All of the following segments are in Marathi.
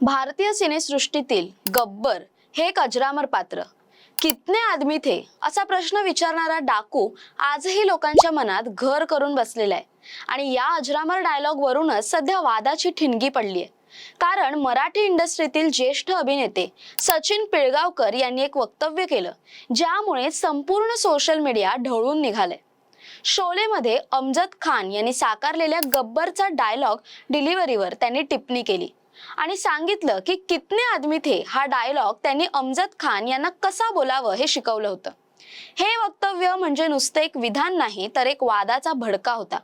भारतीय सिनेसृष्टीतील गब्बर हे एक अजरामर पात्र. कितने आदमी थे? असा प्रश्न विचारणारा डाकू आजही लोकांच्या मनात घर करून बसलेला आहे आणि या अजरामर डायलॉग वरूनच सध्या वादाची ठिणगी पडली आहे कारण मराठी इंडस्ट्रीतील ज्येष्ठ अभिनेते सचिन पिळगावकर यांनी एक वक्तव्य केलं ज्यामुळे संपूर्ण सोशल मीडिया ढवळून निघालंय. शोलेमध्ये अमजद खान यांनी साकारलेल्या गब्बरचा डायलॉग डिलिव्हरीवर त्यांनी टिप्पणी केली. आणि सांगितलं की कितने आदमी थे हा डायलॉग त्यांनी अमजद खान यांना कसा बोलावं हे शिकवलं होतं. हे वक्तव्य म्हणजे नुसतं एक विधान नाही तर एक वादाचा भडका होता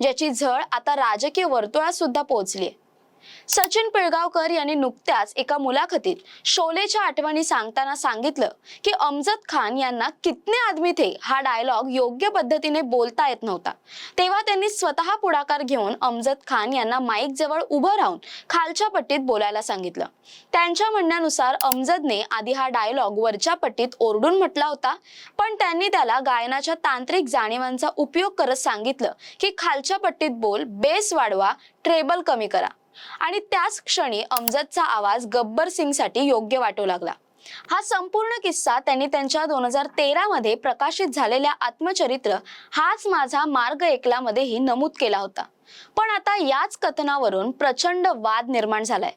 ज्याची झळ आता राजकीय वर्तुळात सुद्धा पोहोचली सचिन पिळगावकर यांनी नुकत्याच एका मुलाखतीत शोलेच्या आठवणी सांगताना सांगितलं की अमजद खान यांना कितने आदमी थे हा डायलॉग योग्य पद्धतीने बोलता येत नव्हता. तेव्हा त्यांनी स्वतः पुढाकार घेऊन अमजद खान यांना माईक जवळ उभं राहून खालच्या पट्टीत बोलायला सांगितलं. त्यांच्या म्हणण्यानुसार अमजदने आधी हा डायलॉग वरच्या पट्टीत ओरडून म्हटला होता पण त्यांनी त्याला गायनाच्या तांत्रिक जाणीवांचा उपयोग करत सांगितलं की खालच्या पट्टीत बोल बेस वाढवा ट्रेबल कमी करा. आणि त्याच क्षणी अमजदचा आवाज गब्बर सिंगसाठी योग्य वाटू लागला. हा संपूर्ण किस्सा त्यांनी त्यांच्या दोन हजार तेरा मध्ये प्रकाशित झालेल्या आत्मचरित्र हाच माझा मार्ग एकला मध्येही नमूद केला होता. पण आता याच कथनावरून प्रचंड वाद निर्माण झालाय.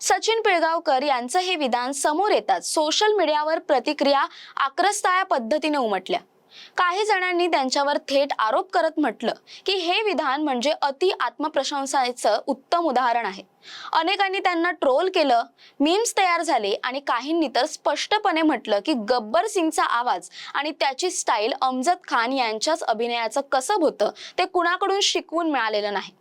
सचिन पिळगावकर यांचं हे विधान समोर येताच सोशल मीडियावर प्रतिक्रिया आक्रस्ताया पद्धतीने उमटल्या. काही जणांनी त्यांच्यावर थेट आरोप करत म्हटलं की हे विधान म्हणजे अति आत्मप्रशंसाचं उत्तम उदाहरण आहे. अनेकांनी त्यांना ट्रोल केलं मीम्स तयार झाले आणि काहींनी तर स्पष्टपणे म्हटलं की गब्बर सिंगचा आवाज आणि त्याची स्टाईल अमजद खान यांच्याच अभिनयाचं कसब होतं ते कुणाकडून शिकवून मिळालेलं नाही.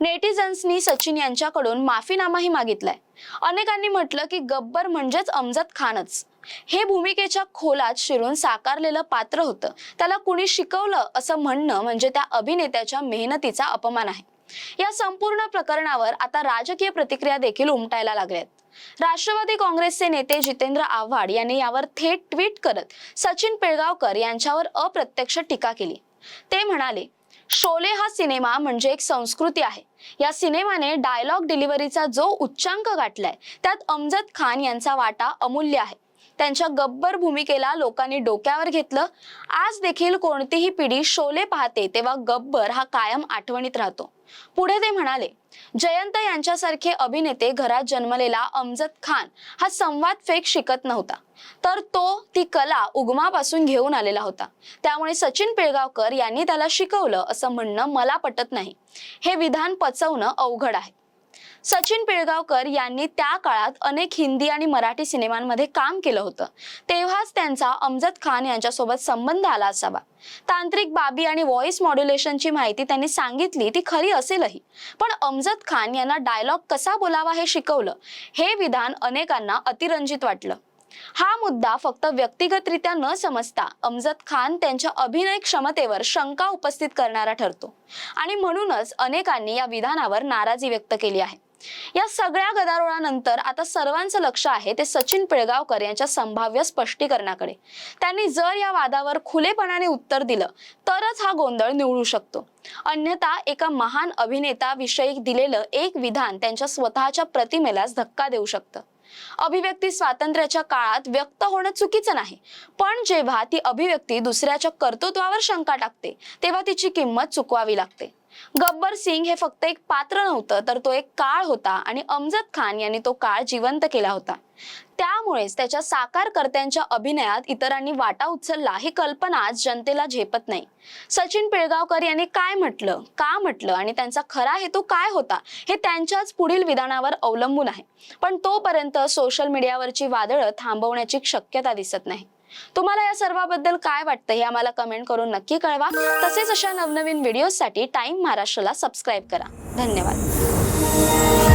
नेटिझन्सनी सचिन यांच्याकडून माफीनामाही मागितलाय. अनेकांनी म्हटलं की गब्बर म्हणजेच अमजद खानच. हे भूमिकेच्या खोलात शिरून साकारलेलं पात्र होतं. त्याला कुणी शिकवलं असं म्हणणं म्हणजे त्या अभिनेत्याच्या मेहनतीचा अपमान आहे. या संपूर्ण प्रकरणावर आता राजकीय प्रतिक्रिया देखील उमटायला लागल्यात. राष्ट्रवादी काँग्रेसचे नेते जितेंद्र आव्हाड यांनी यावर थेट ट्विट करत सचिन पिळगावकर यांच्यावर अप्रत्यक्ष टीका केली. ते म्हणाले शोले हा सिनेमा म्हणजे एक संस्कृती आहे. या सिनेमाने डायलॉग डिलिव्हरीचा जो उच्चांक गाठलाय त्यात अमजद खान यांचा वाटा अमूल्य आहे. त्यांच्या गब्बर भूमिकेला लोकांनी डोक्यावर घेतलं. आज देखील कोणतीही पिढी शोले पाहते तेव्हा गब्बर हा कायम आठवणीत राहतो. पुढे ते म्हणाले जयंत यांच्यासारखे अभिनेते घरात जन्मलेला अमजद खान हा संवाद फेक शिकत नव्हता. तर तो ती कला उगमापासून घेऊन आलेला होता. त्यामुळे सचिन पिळगावकर यांनी त्याला शिकवलं असं म्हणणं मला पटत नाही. हे विधान पचवणं अवघड आहे. सचिन पिळगावकर यांनी त्या काळात अनेक हिंदी आणि मराठी सिनेमांमध्ये काम केलं होतं. तेव्हाच त्यांचा अमजद खान यांच्यासोबत संबंध आला असावा. तांत्रिक बाबी आणि व्हॉइस मॉड्युलेशनची माहिती त्यांनी सांगितली ती खरी असेलही. पण अमजद खान यांना डायलॉग कसा बोलावा हे शिकवलं हे विधान अनेकांना अतिरंजित वाटलं. हा मुद्दा फक्त व्यक्तिगतरित्या न समजता अमजद खान त्यांच्या अभिनय क्षमतेवर शंका उपस्थित करणारा ठरतो. आणि म्हणूनच अनेकांनी या विधानावर नाराजी व्यक्त केली आहे. या सगळ्या गदारोळानंतर आता सर्वांचं लक्ष आहे ते सचिन पिळगावकर यांच्या संभाव्य स्पष्टीकरणाकडे. त्यांनी जर या वादावर खुलेपणाने उत्तर दिलं तरच हा गोंधळ निवळू शकतो. अन्यथा एका महान अभिनेता विषयी दिलेलं एक विधान त्यांच्या स्वतःच्या प्रतिमेलाच धक्का देऊ शकतं. अभिव्यक्ती स्वातंत्र्याच्या काळात व्यक्त होणं चुकीचं नाही पण जेव्हा ती अभिव्यक्ती दुसऱ्याच्या कर्तृत्वावर शंका टाकते तेव्हा तिची किंमत चुकवावी लागते. गब्बर सिंग हे फक्त एक पात्र नव्हतं तर तो एक काळ होता आणि अमजद खान यांनी तो काळ जिवंत केला होता. त्यामुळेच त्याच्या साकारकर्त्यांच्या अभिनयात इतरांनी वाटा उचलला ही कल्पना आज जनतेला झेपत नाही. सचिन पिळगावकर यांनी काय म्हटलं का म्हटलं आणि त्यांचा खरा हेतू काय होता हे त्यांच्याच पुढील विधानावर अवलंबून आहे. पण तोपर्यंत सोशल मीडियावरची वादळं थांबवण्याची शक्यता दिसत नाही. तुम्हाला या सर्वाबद्दल काय वाटतं हे आम्हाला कमेंट करून नक्की कळवा. तसेच अशा नवनवीन व्हिडिओसाठी टाइम महाराष्ट्राला सबस्क्राईब करा. धन्यवाद.